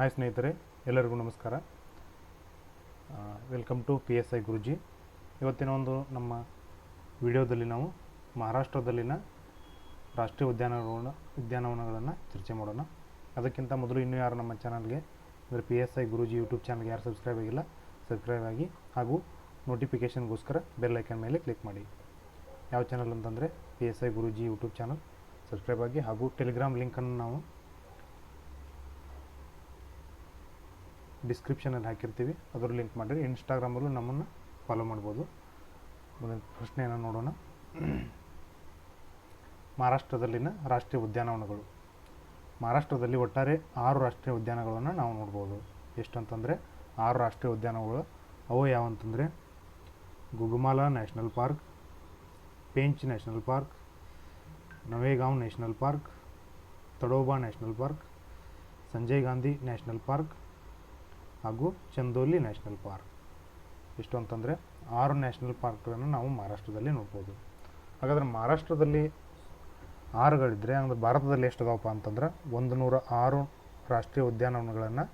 Hi ಸ್ನೇಹಿತರೆ, ಎಲ್ಲರಿಗೂ ನಮಸ್ಕಾರ. Welcome to P S I Guruji ಇವತ್ತಿನ ಒಂದು ನಮ್ಮ ವಿಡಿಯೋದಲ್ಲಿ ನಾವು ಮಹಾರಾಷ್ಟ್ರದಲ್ಲಿನ ರಾಷ್ಟ್ರೀಯ ಉದ್ಯಾನವನ ಉದ್ಯಾನವನಗಳನ್ನು ಚರ್ಚೆ ಮಾಡೋಣ. ಅದಕ್ಕಿಂತ ಮೊದಲು ಇನ್ನೂ ಯಾರು ನಮ್ಮ ಚಾನಲ್ಗೆ ಅಂದರೆ P S I Guruji YouTube ಚಾನಲ್ಗೆ ಯಾರು ಸಬ್ಸ್ಕ್ರೈಬ್ ಆಗಿಲ್ಲ ಸಬ್ಸ್ಕ್ರೈಬ್ ಆಗಿ ಹಾಗೂ ನೋಟಿಫಿಕೇಷನ್ಗೋಸ್ಕರ ಬೆಲ್ ಐಕನ್ ಮೇಲೆ ಕ್ಲಿಕ್ ಮಾಡಿ. ಯಾವ ಚಾನಲ್ ಅಂತಂದರೆ P S I Guruji YouTube channel subscribe ಆಗಿ ಹಾಗೂ ಟೆಲಿಗ್ರಾಮ್ ಲಿಂಕನ್ನು ನಾವು ಡಿಸ್ಕ್ರಿಪ್ಷನಲ್ಲಿ ಹಾಕಿರ್ತೀವಿ. ಅದ್ರ ಲಿಂಕ್ ಮಾಡಿರಿ. ಇನ್ಸ್ಟಾಗ್ರಾಮಲ್ಲೂ ನಮ್ಮನ್ನು ಫಾಲೋ ಮಾಡ್ಬೋದು. ಮುಂದಿನ ಪ್ರಶ್ನೆಯನ್ನು ನೋಡೋಣ. ಮಹಾರಾಷ್ಟ್ರದಲ್ಲಿನ ರಾಷ್ಟ್ರೀಯ ಉದ್ಯಾನವನಗಳು. ಮಹಾರಾಷ್ಟ್ರದಲ್ಲಿ ಒಟ್ಟಾರೆ ಆರು ರಾಷ್ಟ್ರೀಯ ಉದ್ಯಾನಗಳನ್ನು ನಾವು ನೋಡ್ಬೋದು. ಎಷ್ಟಂತಂದರೆ, ಆರು ರಾಷ್ಟ್ರೀಯ ಉದ್ಯಾನಗಳು ಅವು ಯಾವಂತಂದರೆ, Gugamal national park, Pench national park, Navegaon national park, Tadoba national park, Sanjay Gandhi national park ಹಾಗೂ ಚಂದೋಲಿ ನ್ಯಾಷನಲ್ ಪಾರ್ಕ್. ಇಷ್ಟು ಅಂತಂದರೆ ಆರು ನ್ಯಾಷನಲ್ ಪಾರ್ಕ್ಗಳನ್ನು ನಾವು ಮಹಾರಾಷ್ಟ್ರದಲ್ಲಿ ನೋಡ್ಬೋದು. ಹಾಗಾದ್ರೆ ಮಹಾರಾಷ್ಟ್ರದಲ್ಲಿ ಆರುಗಳಿದ್ದರೆ ಅಂದರೆ ಭಾರತದಲ್ಲಿ ಎಷ್ಟು ಅದಾವಪ್ಪ ಅಂತಂದ್ರೆ ಒಂದು ನೂರ ಆರು ರಾಷ್ಟ್ರೀಯ ಉದ್ಯಾನವನಗಳನ್ನು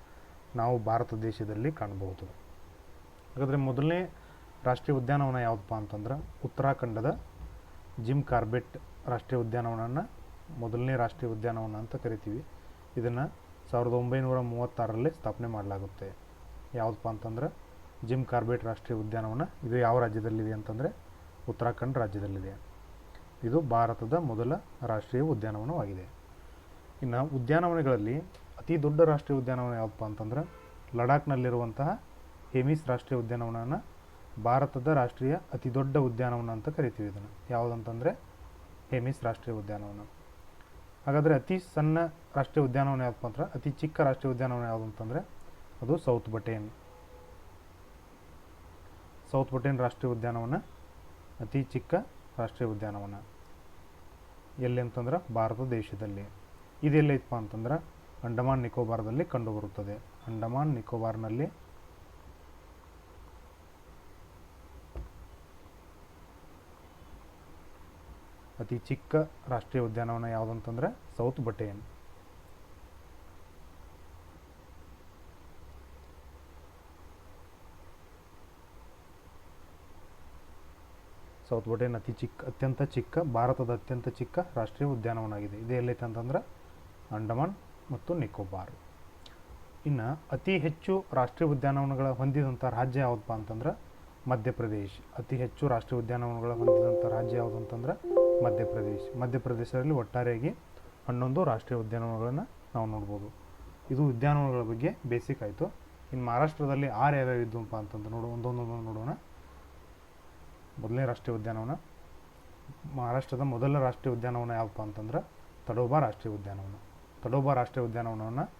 ನಾವು ಭಾರತ ದೇಶದಲ್ಲಿ ಕಾಣಬಹುದು ಹಾಗಾದರೆ ಮೊದಲನೇ ರಾಷ್ಟ್ರೀಯ ಉದ್ಯಾನವನ ಯಾವುದಪ್ಪ ಅಂತಂದ್ರೆ ಉತ್ತರಾಖಂಡದ ಜಿಮ್ ಕಾರ್ಬೆಟ್ ರಾಷ್ಟ್ರೀಯ ಉದ್ಯಾನವನನ ಮೊದಲನೇ ರಾಷ್ಟ್ರೀಯ ಉದ್ಯಾನವನ ಅಂತ ಕರಿತೀವಿ. ಇದನ್ನು ಸಾವಿರದ ಒಂಬೈನೂರ ಮೂವತ್ತಾರರಲ್ಲಿ ಸ್ಥಾಪನೆ ಮಾಡಲಾಗುತ್ತೆ. ಯಾವುದಪ್ಪ ಅಂತಂದ್ರೆ ಜಿಮ್ ಕಾರ್ಬೆಟ್ ರಾಷ್ಟ್ರೀಯ ಉದ್ಯಾನವನ ಇದು ಯಾವ ರಾಜ್ಯದಲ್ಲಿದೆ ಅಂತಂದರೆ, ಉತ್ತರಾಖಂಡ್ ರಾಜ್ಯದಲ್ಲಿದೆ. ಇದು ಭಾರತದ ಮೊದಲ ರಾಷ್ಟ್ರೀಯ ಉದ್ಯಾನವನವಾಗಿದೆ. ಇನ್ನು ಉದ್ಯಾನವನಗಳಲ್ಲಿ ಅತಿ ದೊಡ್ಡ ರಾಷ್ಟ್ರೀಯ ಉದ್ಯಾನವನ ಯಾವುದಪ್ಪ ಅಂತಂದ್ರೆ, ಲಡಾಖ್ನಲ್ಲಿರುವಂತಹ ಹೇಮಿಸ್ ರಾಷ್ಟ್ರೀಯ ಉದ್ಯಾನವನನ ಭಾರತದ ರಾಷ್ಟ್ರೀಯ ಅತಿ ದೊಡ್ಡ ಉದ್ಯಾನವನ ಅಂತ ಕರಿತೀವಿ ಇದನ್ನು. ಯಾವುದಂತಂದರೆ ಹೇಮಿಸ್ ರಾಷ್ಟ್ರೀಯ ಉದ್ಯಾನವನ. ಹಾಗಾದರೆ ಅತಿ ಸಣ್ಣ ರಾಷ್ಟ್ರೀಯ ಉದ್ಯಾನವನ ಯಾವುದಪ್ಪ ಅಂದ್ರೆ ಅತಿ ಚಿಕ್ಕ ರಾಷ್ಟ್ರೀಯ ಉದ್ಯಾನವನ ಯಾವುದು ಅಂತಂದರೆ ಅದು ಸೌತ್ ಬಟೇನ್. ಸೌತ್ ಬಟೇನ್ ರಾಷ್ಟ್ರೀಯ ಉದ್ಯಾನವನ, ಅತಿ ಚಿಕ್ಕ ರಾಷ್ಟ್ರೀಯ ಉದ್ಯಾನವನ. ಎಲ್ಲಿ ಅಂತಂದ್ರೆ ಭಾರತ ದೇಶದಲ್ಲಿ. ಇದೆಲ್ಲೈತಪ್ಪ ಅಂತಂದ್ರೆ ಅಂಡಮಾನ್ ನಿಕೋಬಾರ್ದಲ್ಲಿ ಕಂಡುಬರುತ್ತದೆ ಅಂಡಮಾನ್ ನಿಕೋಬಾರ್ನಲ್ಲಿ ಅತಿ ಚಿಕ್ಕ ರಾಷ್ಟ್ರೀಯ ಉದ್ಯಾನವನ ಯಾವುದಂತಂದ್ರೆ ಸೌತ್ ಬಟೇನ್ ಸೌತ್ ಬಟೇನ್ ಅತಿ ಚಿಕ್ಕ, ಅತ್ಯಂತ ಚಿಕ್ಕ, ಭಾರತದ ಅತ್ಯಂತ ಚಿಕ್ಕ ರಾಷ್ಟ್ರೀಯ ಉದ್ಯಾನವನಾಗಿದೆ. ಇದು ಎಲ್ಲೈತೆ ಅಂತಂದ್ರೆ ಅಂಡಮಾನ್ ಮತ್ತು ನಿಕೋಬಾರ್. ಇನ್ನು ಅತಿ ಹೆಚ್ಚು ರಾಷ್ಟ್ರೀಯ ಉದ್ಯಾನವನಗಳ ಹೊಂದಿದಂಥ ರಾಜ್ಯ ಯಾವುದಪ್ಪ ಅಂತಂದ್ರೆ ಮಧ್ಯಪ್ರದೇಶ್. ಅತಿ ಹೆಚ್ಚು ರಾಷ್ಟ್ರೀಯ ಉದ್ಯಾನವನಗಳ ಹೊಂದಿದಂಥ ರಾಜ್ಯ ಯಾವುದು ಅಂತಂದ್ರೆ ಮಧ್ಯಪ್ರದೇಶ್. ಮಧ್ಯಪ್ರದೇಶದಲ್ಲಿ ಒಟ್ಟಾರೆಯಾಗಿ ಹನ್ನೊಂದು ರಾಷ್ಟ್ರೀಯ ಉದ್ಯಾನವನಗಳನ್ನು ನಾವು ನೋಡ್ಬೋದು. ಇದು ಉದ್ಯಾನವನಗಳ ಬಗ್ಗೆ ಬೇಸಿಕ್ ಆಯಿತು. ಇನ್ನು ಮಹಾರಾಷ್ಟ್ರದಲ್ಲಿ ಆರು ಯಾವ್ಯಾವ ಇದ್ದುಪ್ಪ ಅಂತಂದ್ರೆ ನೋಡು ಒಂದೊಂದೊಂದು ನೋಡೋಣ. ಮೊದಲನೇ ರಾಷ್ಟ್ರೀಯ ಉದ್ಯಾನವನ. ಮಹಾರಾಷ್ಟ್ರದ ಮೊದಲ ರಾಷ್ಟ್ರೀಯ ಉದ್ಯಾನವನ ಯಾವಪ್ಪ ಅಂತಂದ್ರೆ ತಡೋಬಾ ರಾಷ್ಟ್ರೀಯ ಉದ್ಯಾನವನ. ತಡೋಬಾ ರಾಷ್ಟ್ರೀಯ ಉದ್ಯಾನವನವನ್ನು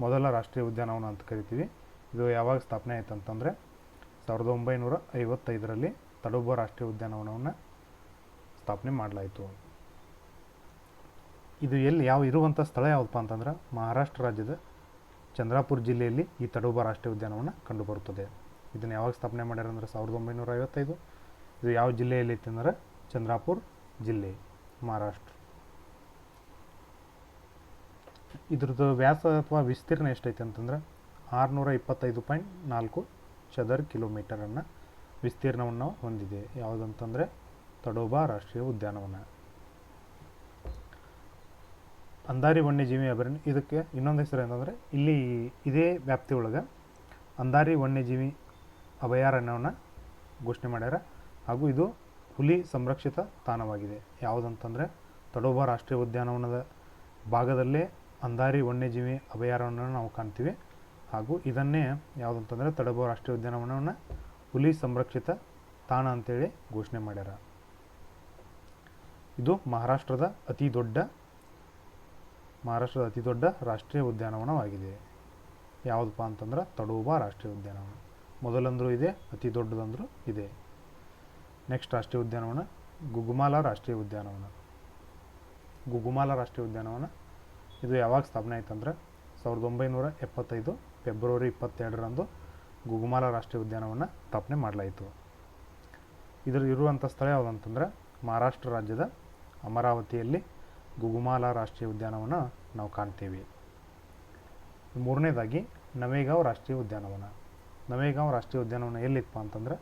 ಮೊದಲ ರಾಷ್ಟ್ರೀಯ ಉದ್ಯಾನವನ ಅಂತ ಕರಿತೀವಿ. ಇದು ಯಾವಾಗ ಸ್ಥಾಪನೆ ಆಯ್ತು ಅಂತಂದರೆ ಸಾವಿರದ ಒಂಬೈನೂರ ಐವತ್ತೈದರಲ್ಲಿ ತಡೋಬಾ ರಾಷ್ಟ್ರೀಯ ಉದ್ಯಾನವನವನ್ನು ಸ್ಥಾಪನೆ ಮಾಡಲಾಯಿತು. ಇದು ಎಲ್ಲಿ ಯಾವ ಇರುವಂಥ ಸ್ಥಳ ಯಾವುದಪ್ಪ ಅಂತಂದ್ರೆ ಮಹಾರಾಷ್ಟ್ರ ರಾಜ್ಯದ ಚಂದ್ರಾಪುರ ಜಿಲ್ಲೆಯಲ್ಲಿ ಈ ತಡೋಬಾ ರಾಷ್ಟ್ರೀಯ ಉದ್ಯಾನವನ ಕಂಡುಬರುತ್ತದೆ. ಇದನ್ನು ಯಾವಾಗ ಸ್ಥಾಪನೆ ಮಾಡ್ಯಾರ ಅಂದರೆ ಸಾವಿರದ ಒಂಬೈನೂರ ಐವತ್ತೈದು. ಇದು ಯಾವ ಜಿಲ್ಲೆಯಲ್ಲಿ ಇತ್ತಂದ್ರೆ ಚಂದ್ರಾಪುರ ಚಂದ್ರಾಪುರ್ ಜಿಲ್ಲೆ, ಮಹಾರಾಷ್ಟ್ರ. ಇದ್ರದ್ದು ವ್ಯಾಸ ಅಥವಾ ವಿಸ್ತೀರ್ಣ ಎಷ್ಟೈತೆ ಅಂತಂದ್ರೆ ಆರುನೂರ ಇಪ್ಪತ್ತೈದು ಪಾಯಿಂಟ್ ನಾಲ್ಕು ಚದರ್ ಕಿಲೋಮೀಟರನ್ನು ವಿಸ್ತೀರ್ಣವನ್ನು ಹೊಂದಿದೆ. ಯಾವುದಂತಂದರೆ ತಡೋಬಾ ರಾಷ್ಟ್ರೀಯ ಉದ್ಯಾನವನ. ಅಂದಾರಿ ವನ್ಯಜೀವಿ ಅಭಯಾರಣ್ಯ, ಇದಕ್ಕೆ ಇನ್ನೊಂದು ಹೆಸರು ಏನಂದರೆ ಇಲ್ಲಿ ಇದೇ ವ್ಯಾಪ್ತಿ ಒಳಗೆ ಅಂದಾರಿ ವನ್ಯಜೀವಿ ಅಭಯಾರಣ್ಯವನ್ನು ಘೋಷಣೆ ಮಾಡ್ಯಾರ. ಹಾಗೂ ಇದು ಹುಲಿ ಸಂರಕ್ಷಿತ ತಾಣವಾಗಿದೆ. ಯಾವುದಂತಂದರೆ ತಡೋಬಾ ರಾಷ್ಟ್ರೀಯ ಉದ್ಯಾನವನದ ಭಾಗದಲ್ಲೇ ಅಂದಾರಿ ವನ್ಯಜೀವಿ ಅಭಯಾರಣ್ಯವನ್ನು ನಾವು ಕಾಣ್ತೀವಿ. ಹಾಗೂ ಇದನ್ನೇ ಯಾವುದಂತಂದರೆ ತಡಬೋ ರಾಷ್ಟ್ರೀಯ ಉದ್ಯಾನವನವನ್ನು ಹುಲಿ ಸಂರಕ್ಷಿತ ತಾಣ ಅಂತೇಳಿ ಘೋಷಣೆ ಮಾಡ್ಯಾರ. ಇದು ಮಹಾರಾಷ್ಟ್ರದ ಅತಿ ದೊಡ್ಡ, ಮಹಾರಾಷ್ಟ್ರದ ಅತಿ ದೊಡ್ಡ ರಾಷ್ಟ್ರೀಯ ಉದ್ಯಾನವನವಾಗಿದೆ. ಯಾವುದಪ್ಪ ಅಂತಂದ್ರೆ ತಡೋಬಾ ರಾಷ್ಟ್ರೀಯ ಉದ್ಯಾನವನ. ಮೊದಲಂದರೂ ಇದೆ, ಅತಿ ದೊಡ್ಡದಂದರೂ ಇದೆ. ನೆಕ್ಸ್ಟ್ ರಾಷ್ಟ್ರೀಯ ಉದ್ಯಾನವನ ಗುಗುಮಾಲ ರಾಷ್ಟ್ರೀಯ ಉದ್ಯಾನವನ. ಗುಗುಮಾಲ ರಾಷ್ಟ್ರೀಯ ಉದ್ಯಾನವನ, ಇದು ಯಾವಾಗ ಸ್ಥಾಪನೆ ಆಯ್ತಂದ್ರೆ ಸಾವಿರದ ಒಂಬೈನೂರ ಎಪ್ಪತ್ತೈದು ಫೆಬ್ರವರಿ ಇಪ್ಪತ್ತೆರಡರಂದು ಗುಗುಮಾಲ ರಾಷ್ಟ್ರೀಯ ಉದ್ಯಾನವನ್ನು ಸ್ಥಾಪನೆ ಮಾಡಲಾಯಿತು. ಇದರ ಇರುವಂಥ ಸ್ಥಳ ಯಾವುದಂತಂದರೆ ಮಹಾರಾಷ್ಟ್ರ ರಾಜ್ಯದ ಅಮರಾವತಿಯಲ್ಲಿ ಗುಗುಮಾಲ ರಾಷ್ಟ್ರೀಯ ಉದ್ಯಾನವನ್ನು ನಾವು ಕಾಣ್ತೀವಿ. ಮೂರನೇದಾಗಿ ನವೇಗಾಂವ್ ರಾಷ್ಟ್ರೀಯ ಉದ್ಯಾನವನ. ನವೇಗಾಂವ್ ರಾಷ್ಟ್ರೀಯ ಉದ್ಯಾನವನ ಎಲ್ಲಿತ್ತಪ್ಪ ಅಂತಂದರೆ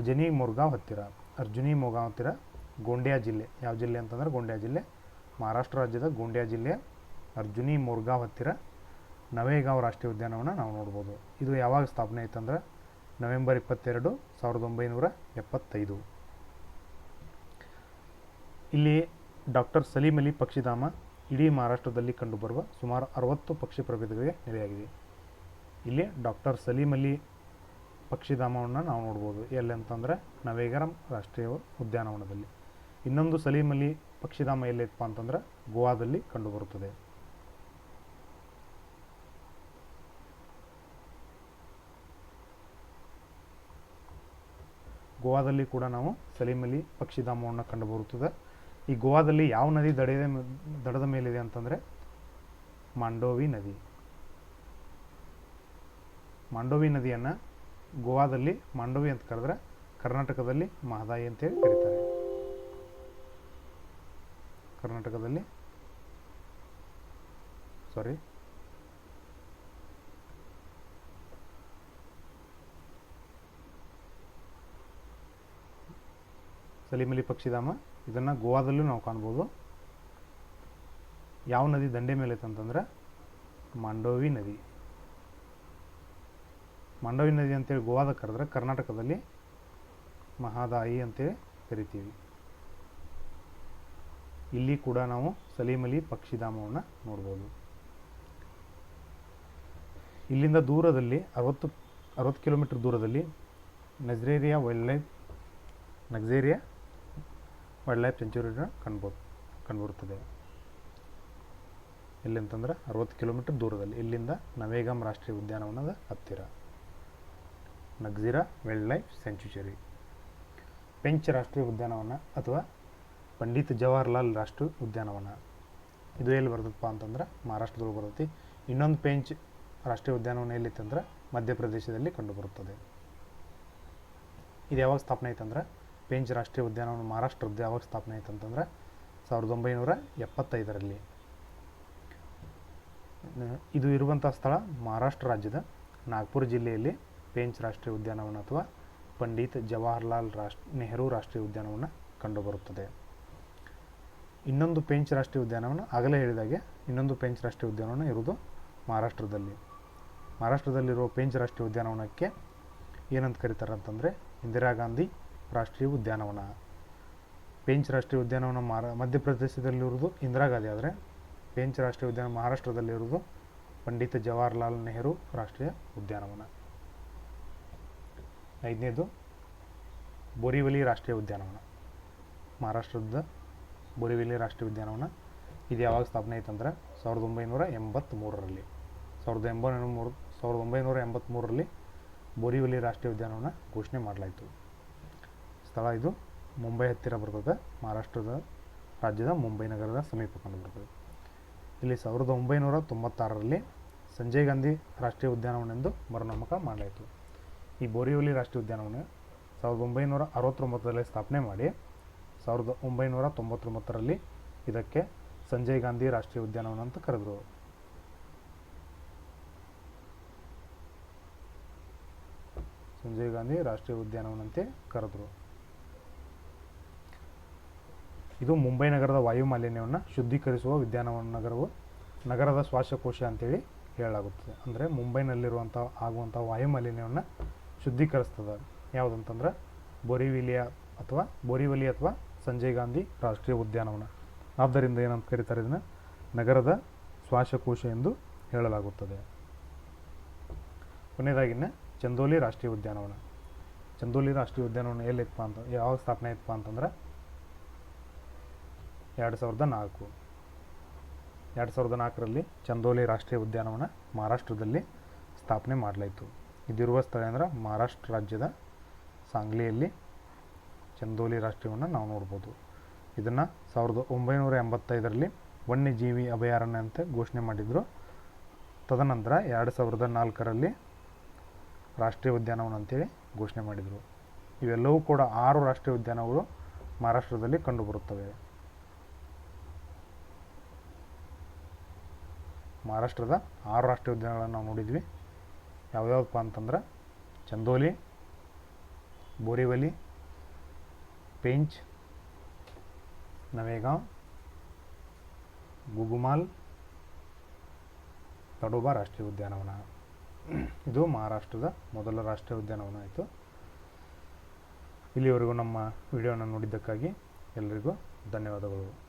ಅಜನಿ ಮುರ್ಗಾಂವ್ ಹತ್ತಿರ, ಅರ್ಜುನಿ ಮುರ್ಗಾಂವ್ ಹತ್ತಿರ ಗೋಂಡ್ಯಾ ಜಿಲ್ಲೆ. ಯಾವ ಜಿಲ್ಲೆ ಅಂತಂದರೆ ಗೋಂಡ್ಯಾ ಜಿಲ್ಲೆ. ಮಹಾರಾಷ್ಟ್ರ ರಾಜ್ಯದ ಗೋಂಡ್ಯಾ ಜಿಲ್ಲೆಯ ಅರ್ಜುನಿ ಮುರ್ಗಾಂವ್ ಹತ್ತಿರ ನವೇಗಾಂವ್ ರಾಷ್ಟ್ರೀಯ ಉದ್ಯಾನವನ ನಾವು ನೋಡ್ಬೋದು. ಇದು ಯಾವಾಗ ಸ್ಥಾಪನೆ ಆಯ್ತಂದ್ರೆ ನವೆಂಬರ್ ಇಪ್ಪತ್ತೆರಡು ಸಾವಿರದ ಒಂಬೈನೂರ ಎಪ್ಪತ್ತೈದು. ಇಲ್ಲಿ ಡಾಕ್ಟರ್ ಸಲೀಮ್ ಅಲಿ ಪಕ್ಷಿಧಾಮ ಇಡೀ ಮಹಾರಾಷ್ಟ್ರದಲ್ಲಿ ಕಂಡುಬರುವ ಸುಮಾರು ಅರವತ್ತು ಪಕ್ಷಿ ಪ್ರಭೇದಗಳಿಗೆ ನೆಲೆಯಾಗಿದೆ. ಇಲ್ಲಿ ಡಾಕ್ಟರ್ ಸಲೀಮ್ ಅಲಿ ಪಕ್ಷಿಧಾಮವನ್ನು ನಾವು ನೋಡ್ಬೋದು. ಎಲ್ಲಿ ಅಂತಂದರೆ ನವೇಗರಂ ರಾಷ್ಟ್ರೀಯ ಉದ್ಯಾನವನದಲ್ಲಿ. ಇನ್ನೊಂದು ಸಲೀಮ್ ಅಲಿ ಪಕ್ಷಿಧಾಮ ಎಲ್ಲಿಪ್ಪ ಅಂತಂದ್ರೆ ಗೋವಾದಲ್ಲಿ ಕಂಡುಬರುತ್ತದೆ. ಗೋವಾದಲ್ಲಿ ಕೂಡ ನಾವು ಸಲೀಮಲಿ ಪಕ್ಷಿಧಾಮವನ್ನು ಕಂಡುಬರುತ್ತದೆ. ಈ ಗೋವಾದಲ್ಲಿ ಯಾವ ನದಿ ದಡದ ದಡದ ಮೇಲಿದೆ ಅಂತಂದರೆ ಮಾಂಡೋವಿ ನದಿ. ಮಾಂಡೋವಿ ನದಿಯನ್ನು ಗೋವಾದಲ್ಲಿ, ಮಾಂಡೋವಿ ಅಂತ ಕರೆದ್ರೆ ಕರ್ನಾಟಕದಲ್ಲಿ ಮಹದಾಯಿ ಅಂತೇಳಿ ಕರೀತಾರೆ. ಕರ್ನಾಟಕದಲ್ಲಿ ಸಾರಿ ಸಲೀಮಲಿ ಪಕ್ಷಿಧಾಮ, ಇದನ್ನು ಗೋವಾದಲ್ಲೂ ನಾವು ಕಾಣ್ಬೋದು. ಯಾವ ನದಿ ದಂಡೆ ಮೇಲೆ ಅಂತಂದ್ರೆ ಮಾಂಡೋವಿ ನದಿ. ಮಾಂಡೋವಿ ನದಿ ಅಂತೇಳಿ ಗೋವಾದ ಕರೆದ್ರೆ ಕರ್ನಾಟಕದಲ್ಲಿ ಮಹಾದಾಯಿ ಅಂತೇಳಿ ಕರಿತೀವಿ. ಇಲ್ಲಿ ಕೂಡ ನಾವು ಸಲೀಮಲಿ ಪಕ್ಷಿಧಾಮವನ್ನು ನೋಡ್ಬೋದು. ಇಲ್ಲಿಂದ ದೂರದಲ್ಲಿ ಅರವತ್ತು ಅರವತ್ತು ಕಿಲೋಮೀಟರ್ ದೂರದಲ್ಲಿ Nagzira wildlife Nagzira wildlife ಸೆಂಚುರಿನ ಕಂಡ್ಬೋದು ಕಂಡುಬರುತ್ತದೆ ಎಲ್ಲಿ ಅಂತಂದ್ರೆ ಅರವತ್ತು ಕಿಲೋಮೀಟರ್ ದೂರದಲ್ಲಿ, ಇಲ್ಲಿಂದ ನವೇಗಾಮ್ ರಾಷ್ಟ್ರೀಯ ಉದ್ಯಾನವನದ ಹತ್ತಿರ. Nagzira wildlife sanctuary Pench ರಾಷ್ಟ್ರೀಯ ಉದ್ಯಾನವನ ಅಥವಾ ಪಂಡಿತ್ ಜವಾಹರ್ಲಾಲ್ ರಾಷ್ಟ್ರೀಯ ಉದ್ಯಾನವನ. ಇದು ಎಲ್ಲಿ ಬರ್ತದಪ್ಪ ಅಂತಂದ್ರೆ ಮಹಾರಾಷ್ಟ್ರದೊಳಗೆ ಬರ್ತೈತಿ. ಇನ್ನೊಂದು ಪೆಂಚ್ ರಾಷ್ಟ್ರೀಯ ಉದ್ಯಾನವನ ಎಲ್ಲಿತ್ತಂದ್ರೆ ಮಧ್ಯಪ್ರದೇಶದಲ್ಲಿ ಕಂಡುಬರುತ್ತದೆ ಇದು ಯಾವಾಗ ಸ್ಥಾಪನೆ ಆಯ್ತಂದ್ರೆ ಪೇಂಚ್ ರಾಷ್ಟ್ರೀಯ ಉದ್ಯಾನವನ ಮಹಾರಾಷ್ಟ್ರದ್ದು ಯಾವಾಗ ಸ್ಥಾಪನೆ ಆಯಿತು ಅಂತಂದರೆ ಸಾವಿರದ ಒಂಬೈನೂರ ಎಪ್ಪತ್ತೈದರಲ್ಲಿ. ಇದು ಇರುವಂಥ ಸ್ಥಳ ಮಹಾರಾಷ್ಟ್ರ ರಾಜ್ಯದ ನಾಗ್ಪುರ ಜಿಲ್ಲೆಯಲ್ಲಿ ಪೇಂಚ್ ರಾಷ್ಟ್ರೀಯ ಉದ್ಯಾನವನ ಅಥವಾ ಪಂಡಿತ್ ಜವಾಹರ್ಲಾಲ್ ರಾಷ್ಟ್ರ, ನೆಹರು ರಾಷ್ಟ್ರೀಯ ಉದ್ಯಾನವನ ಕಂಡುಬರುತ್ತದೆ. ಇನ್ನೊಂದು ಪೇಂಚ್ ರಾಷ್ಟ್ರೀಯ ಉದ್ಯಾನವನ, ಆಗಲೇ ಹೇಳಿದಾಗೆ ಇನ್ನೊಂದು ಪೇಂಚ್ ರಾಷ್ಟ್ರೀಯ ಉದ್ಯಾನವನ ಇರುವುದು ಮಹಾರಾಷ್ಟ್ರದಲ್ಲಿ. ಮಹಾರಾಷ್ಟ್ರದಲ್ಲಿರುವ ಪೇಂಚ್ ರಾಷ್ಟ್ರೀಯ ಉದ್ಯಾನವನಕ್ಕೆ ಏನಂತ ಕರೀತಾರೆ ಅಂತಂದರೆ ಇಂದಿರಾ ಗಾಂಧಿ ರಾಷ್ಟ್ರೀಯ ಉದ್ಯಾನವನ, ಪೇಂಚ್ ರಾಷ್ಟ್ರೀಯ ಉದ್ಯಾನವನ ಮಹಾರ ಮಧ್ಯಪ್ರದೇಶದಲ್ಲಿರುವುದು ಇಂದಿರಾ ಗಾಂಧಿ ಆದರೆ, ಪೇಂಚ್ ರಾಷ್ಟ್ರೀಯ ಉದ್ಯಾನ ಮಹಾರಾಷ್ಟ್ರದಲ್ಲಿರುವುದು ಪಂಡಿತ್ ಜವಾಹರ್ಲಾಲ್ ನೆಹರು ರಾಷ್ಟ್ರೀಯ ಉದ್ಯಾನವನ. ಐದನೇದು, ಬೋರಿವಲಿ ರಾಷ್ಟ್ರೀಯ ಉದ್ಯಾನವನ. ಮಹಾರಾಷ್ಟ್ರದ ಬೋರಿವಲಿ ರಾಷ್ಟ್ರೀಯ ಉದ್ಯಾನವನ ಇದು ಯಾವಾಗ ಸ್ಥಾಪನೆ ಆಯ್ತಂದ್ರೆ ಸಾವಿರದ ಒಂಬೈನೂರ ಎಂಬತ್ತ್ಮೂರರಲ್ಲಿ ಸಾವಿರದ ಎಂಬೈನೂರ ಮೂರು ಸಾವಿರದ ಒಂಬೈನೂರ ಎಂಬತ್ತ್ಮೂರರಲ್ಲಿ ಬೋರಿವಲಿ ರಾಷ್ಟ್ರೀಯ ಉದ್ಯಾನವನ ಘೋಷಣೆ ಮಾಡಲಾಯಿತು. ಸ್ಥಳ ಇದು. ಮುಂಬೈ ಹತ್ತಿರ ಬರ್ತದೆ. ಮಹಾರಾಷ್ಟ್ರದ ರಾಜ್ಯದ ಮುಂಬೈ ನಗರದ ಸಮೀಪ ಕಂಡುಬರ್ತದೆ ಇಲ್ಲಿ ಸಾವಿರದ ಒಂಬೈನೂರ ತೊಂಬತ್ತಾರರಲ್ಲಿ ಸಂಜಯ್ ಗಾಂಧಿ ರಾಷ್ಟ್ರೀಯ ಉದ್ಯಾನವನ ಎಂದು ಮರುನಾಮಕ ಮಾಡಲಾಯಿತು. ಈ ಬೋರಿವಲಿ ರಾಷ್ಟ್ರೀಯ ಉದ್ಯಾನವನ ಸಾವಿರದ ಒಂಬೈನೂರ ಅರವತ್ತೊಂಬತ್ತರಲ್ಲಿ ಸ್ಥಾಪನೆ ಮಾಡಿ ಸಾವಿರದ ಒಂಬೈನೂರ ತೊಂಬತ್ತೊಂಬತ್ತರಲ್ಲಿ ಇದಕ್ಕೆ ಸಂಜಯ್ ಗಾಂಧಿ ರಾಷ್ಟ್ರೀಯ ಉದ್ಯಾನವನ ಅಂತ ಕರೆದರು ಸಂಜಯ್ ಗಾಂಧಿ ರಾಷ್ಟ್ರೀಯ ಉದ್ಯಾನವನಂತೆ ಕರೆದರು. ಇದು ಮುಂಬೈ ನಗರದ ವಾಯು ಮಾಲಿನ್ಯವನ್ನು ಶುದ್ಧೀಕರಿಸುವ ಉದ್ಯಾನವನ ನಗರವು ನಗರದ ಶ್ವಾಸಕೋಶ ಅಂತೇಳಿ ಹೇಳಲಾಗುತ್ತದೆ. ಅಂದರೆ ಮುಂಬೈನಲ್ಲಿರುವಂಥ, ಆಗುವಂಥ ವಾಯು ಮಾಲಿನ್ಯವನ್ನು ಶುದ್ಧೀಕರಿಸ್ತದೆ. ಯಾವುದಂತಂದ್ರೆ ಬೋರಿವಿಲಿಯ ಅಥವಾ ಬೋರಿವಲಿ ಅಥವಾ ಸಂಜಯ್ ಗಾಂಧಿ ರಾಷ್ಟ್ರೀಯ ಉದ್ಯಾನವನ. ಆದ್ದರಿಂದ ಏನಂತ ಕರೀತಾರೆ ಇದನ್ನು? ನಗರದ ಶ್ವಾಸಕೋಶ ಎಂದು ಹೇಳಲಾಗುತ್ತದೆ. ಕೊನೆಯದಾಗಿನ ಚಂದೋಲಿ ರಾಷ್ಟ್ರೀಯ ಉದ್ಯಾನವನ. ಚಂದೋಲಿ ರಾಷ್ಟ್ರೀಯ ಉದ್ಯಾನವನ ಎಲ್ಲಿತ್ತಪ್ಪ ಅಂತ ಯಾವಾಗ ಸ್ಥಾಪನೆ ಆಯ್ತಪ್ಪ ಅಂತಂದ್ರೆ ಎರಡು ಸಾವಿರದ ನಾಲ್ಕು. ಎರಡು ಸಾವಿರದ ನಾಲ್ಕರಲ್ಲಿ ಚಂದೋಲಿ ರಾಷ್ಟ್ರೀಯ ಉದ್ಯಾನವನ ಮಹಾರಾಷ್ಟ್ರದಲ್ಲಿ ಸ್ಥಾಪನೆ ಮಾಡಲಾಯಿತು. ಇದಿರುವ ಸ್ಥಳ ಅಂದ್ರೆ ಮಹಾರಾಷ್ಟ್ರ ರಾಜ್ಯದ ಸಾಂಗ್ಲಿಯಲ್ಲಿ ಚಂದೋಲಿ ರಾಷ್ಟ್ರೀಯವನ್ನು ನಾವು ನೋಡ್ಬೋದು. ಇದನ್ನು ಸಾವಿರದ ಒಂಬೈನೂರ ಎಂಬತ್ತೈದರಲ್ಲಿ ವನ್ಯಜೀವಿ ಅಭಯಾರಣ್ಯ ಅಂತ ಘೋಷಣೆ ಮಾಡಿದರು. ತದನಂತರ ಎರಡು ಸಾವಿರದ ನಾಲ್ಕರಲ್ಲಿ ರಾಷ್ಟ್ರೀಯ ಉದ್ಯಾನವನ ಅಂತೇಳಿ ಘೋಷಣೆ ಮಾಡಿದರು. ಇವೆಲ್ಲವೂ ಕೂಡ ಆರು ರಾಷ್ಟ್ರೀಯ ಉದ್ಯಾನಗಳು ಮಹಾರಾಷ್ಟ್ರದಲ್ಲಿ ಕಂಡುಬರುತ್ತವೆ. ಮಹಾರಾಷ್ಟ್ರದ ಆರು ರಾಷ್ಟ್ರೀಯ ಉದ್ಯಾನಗಳನ್ನು ನಾವು ನೋಡಿದ್ವಿ. ಯಾವ್ಯಾವಪ್ಪ ಅಂತಂದ್ರೆ ಚಂದೋಲಿ ಬೋರಿವಲಿ ಪೇಂಚ್, ನವೇಗಾಂವ್, ಗುಗುಮಾಲ್, ತಡೋಬಾ ರಾಷ್ಟ್ರೀಯ ಉದ್ಯಾನವನ. ಇದು ಮಹಾರಾಷ್ಟ್ರದ ಮೊದಲ ರಾಷ್ಟ್ರೀಯ ಉದ್ಯಾನವನ ಆಯಿತು. ಇಲ್ಲಿವರೆಗೂ ನಮ್ಮ ವಿಡಿಯೋನ ನೋಡಿದ್ದಕ್ಕಾಗಿ ಎಲ್ಲರಿಗೂ ಧನ್ಯವಾದಗಳು.